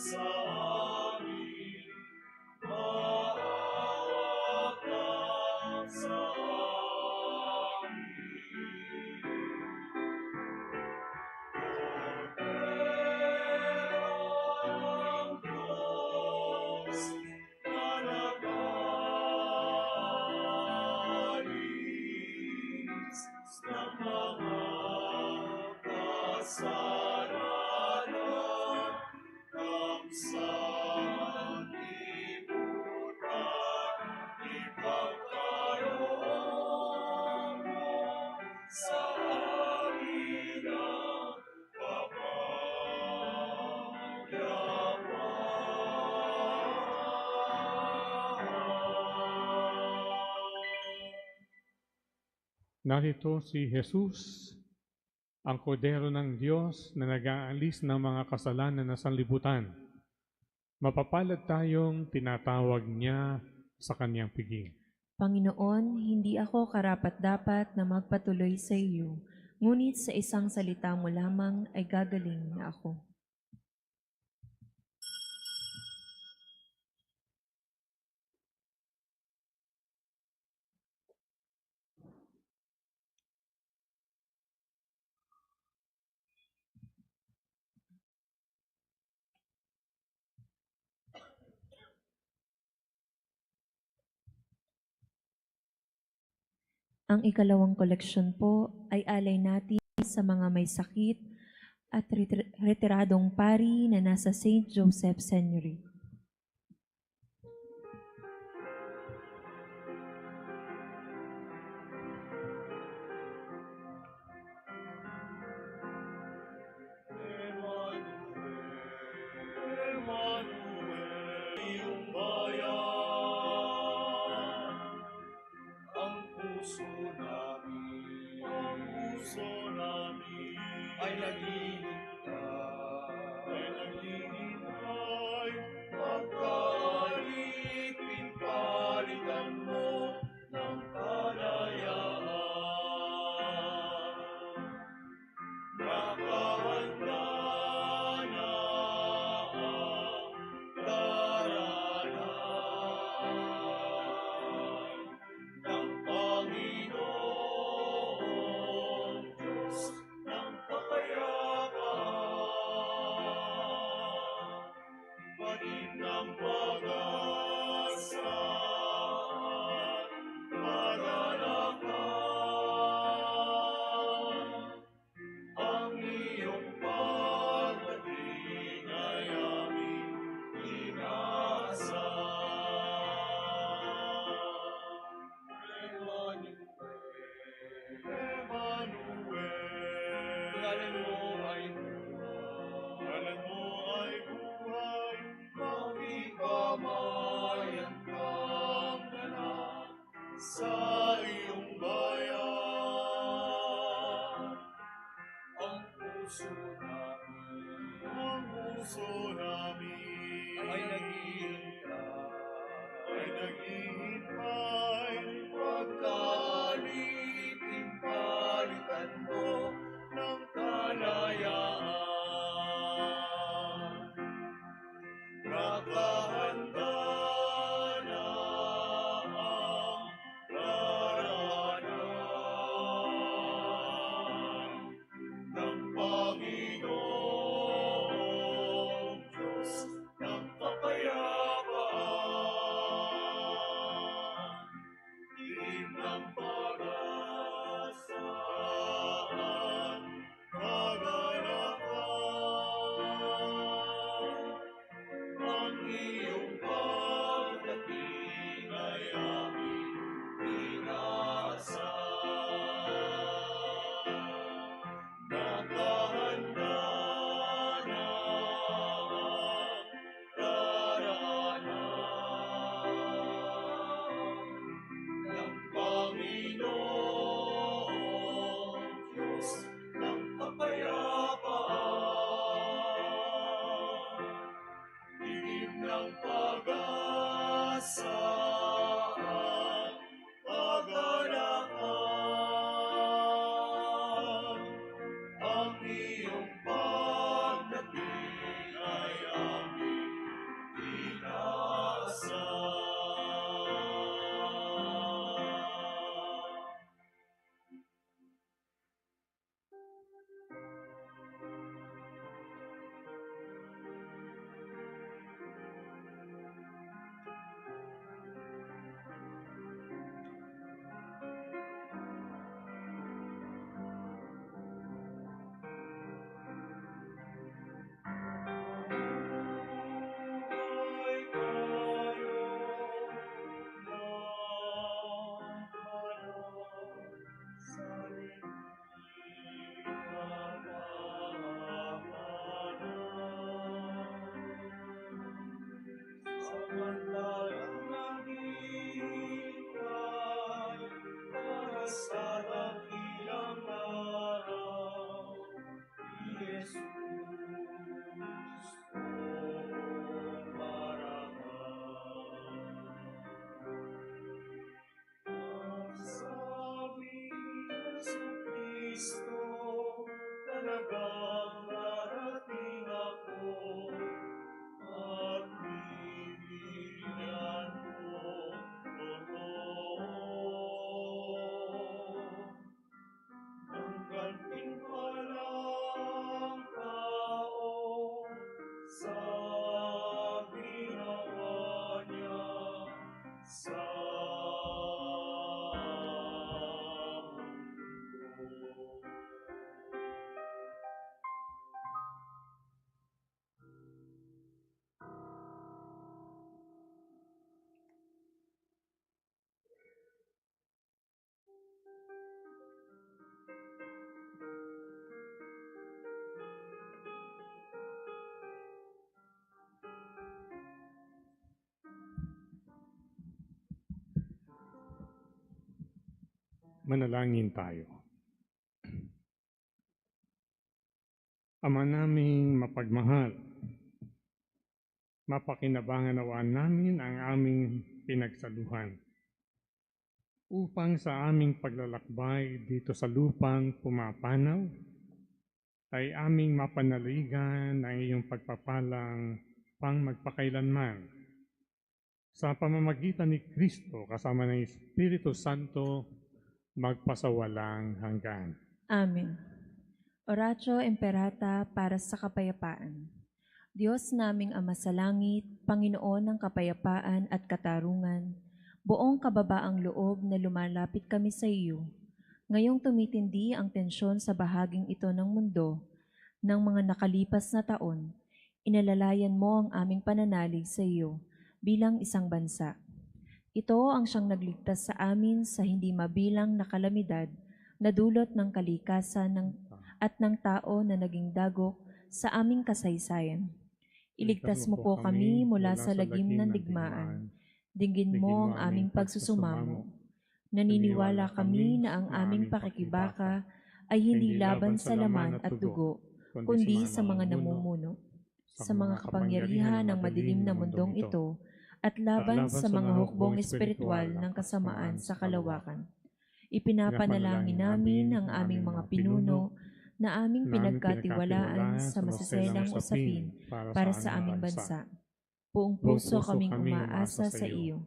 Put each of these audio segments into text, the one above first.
sa Narito si Jesus, ang kordero ng Diyos na nag-aalis ng mga kasalanan na sanlibutan. Mapapalad tayong tinatawag niya sa kanyang piging. Panginoon, hindi ako karapat-dapat na magpatuloy sa iyo, ngunit sa isang salita mo lamang ay gagaling na ako. Ang ikalawang koleksyon po ay alay natin sa mga may sakit at retir- retiradong pari na nasa St. Joseph Seminary. Ay ay Cristo, la Manalangin tayo. Ama naming mapagmahal, mapakinabangan nawaan namin ang aming pinagsaluhan upang sa aming paglalakbay dito sa lupang pumapanaw ay aming mapanaligan ang iyong pagpapalang pang magpakailanman sa pamamagitan ni Kristo kasama ng Espiritu Santo magpasawalang hanggan. Amen. Oratio Imperata para sa kapayapaan. Diyos naming Ama sa langit, Panginoon ng kapayapaan at katarungan, buong kababaang loob na lumalapit kami sa iyo. Ngayong tumitindi ang tensyon sa bahaging ito ng mundo ng mga nakalipas na taon, inalalayan mo ang aming pananalig sa iyo bilang isang bansa. Ito ang siyang nagligtas sa amin sa hindi mabilang na kalamidad na dulot ng kalikasan ng, at ng tao na naging dagok sa aming kasaysayan. Iligtas mo po kami mula sa lagim ng digmaan. Dinggin mo ang aming pagsusumamo. Naniniwala kami na ang aming pakikibaka ay hindi laban sa laman at dugo, kundi sa mga namumuno, sa mga kapangyarihan ng madilim na mundong ito, at laban sa mga hukbong espiritual ng kasamaan sa kalawakan. Ipinapanalangin namin ang aming mga pinuno na aming pinagkatiwalaan sa masaselang usapin para sa aming bansa. Buong puso kaming umaasa sa iyo.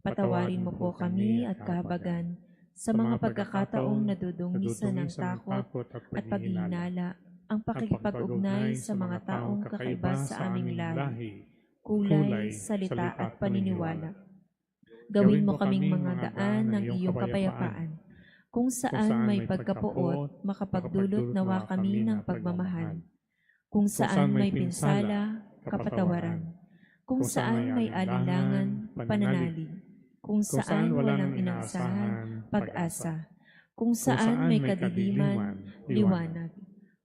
Patawarin mo po kami at kahabagan sa mga pagkakataong nadudungisan ng takot at paghihinala. ang pakikipag-ugnay sa mga taong kakaiba sa aming lahi, kulay, salita at paniniwala. Gawin mo kaming mga daan ng iyong kapayapaan, kung saan may pagkapuot, makapagdulot nawa kami ng pagmamahal. Kung saan may pinsala, kapatawaran. Kung saan may alinlangan, pananalig. Kung saan walang inaasahan, pag-asa. Kung saan may kadiliman, liwanag.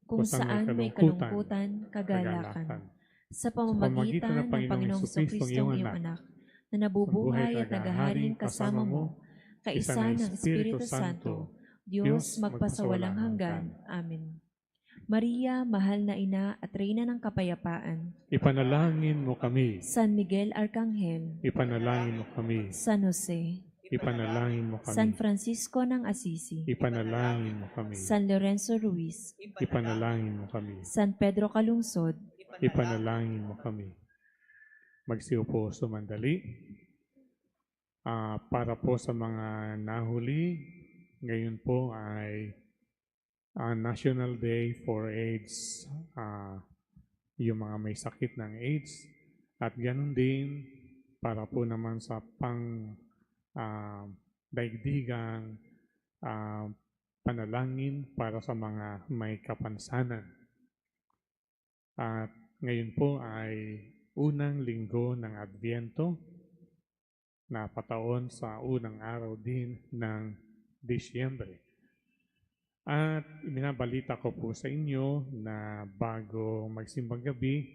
Kung saan may kalungkutan, kagalakan. Sa pamamagitan ng Panginoong Kristo iyong anak, na nabubuhay at nagaharing kasama mo, kaisa ng Espiritu Santo, Diyos magpasawalang hanggan. Amen. Maria, mahal na ina at reyna ng kapayapaan, Ipanalangin mo kami. San Miguel Arcangel, Ipanalangin mo kami. San Jose, Ipanalangin mo San kami. Francisco ng Assisi, Ipanalangin mo kami. San Lorenzo Ruiz, Ipanalangin mo kami. San Pedro Calungsod, Ipanalangin mo kami. Magsiupo sumandali. Ah, para po sa mga nahuli, ngayon po ay ah, National Day for AIDS. ah, yung mga may sakit ng AIDS. At ganun din para po naman sa pang ah, daigdigang ah, panalangin para sa mga may kapansanan. At ngayon po ay unang linggo ng Adviento na pataon sa unang araw din ng Disyembre. At ibinabalita ko po sa inyo na bago magsimbang gabi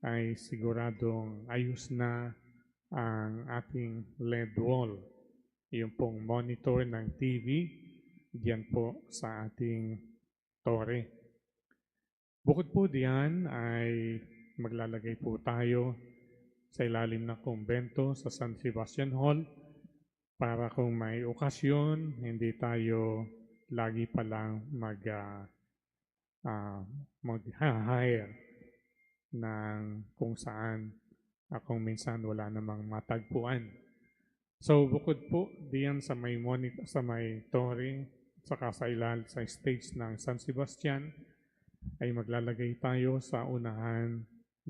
ay siguradong ayos na ang ating LED wall. Yung pong monitor ng TV, diyan po sa ating tore. Bukod po diyan ay maglalagay po tayo sa ilalim ng kumbento sa San Sebastian Hall para kung may okasyon, hindi tayo lagi pa lang mag, ah, ah, mag-hire ng kung saan kung minsan wala namang matagpuan. So bukod po diyan sa may monitor, sa may tore, saka sa ilal sa stage ng San Sebastian ay maglalagay tayo sa unahan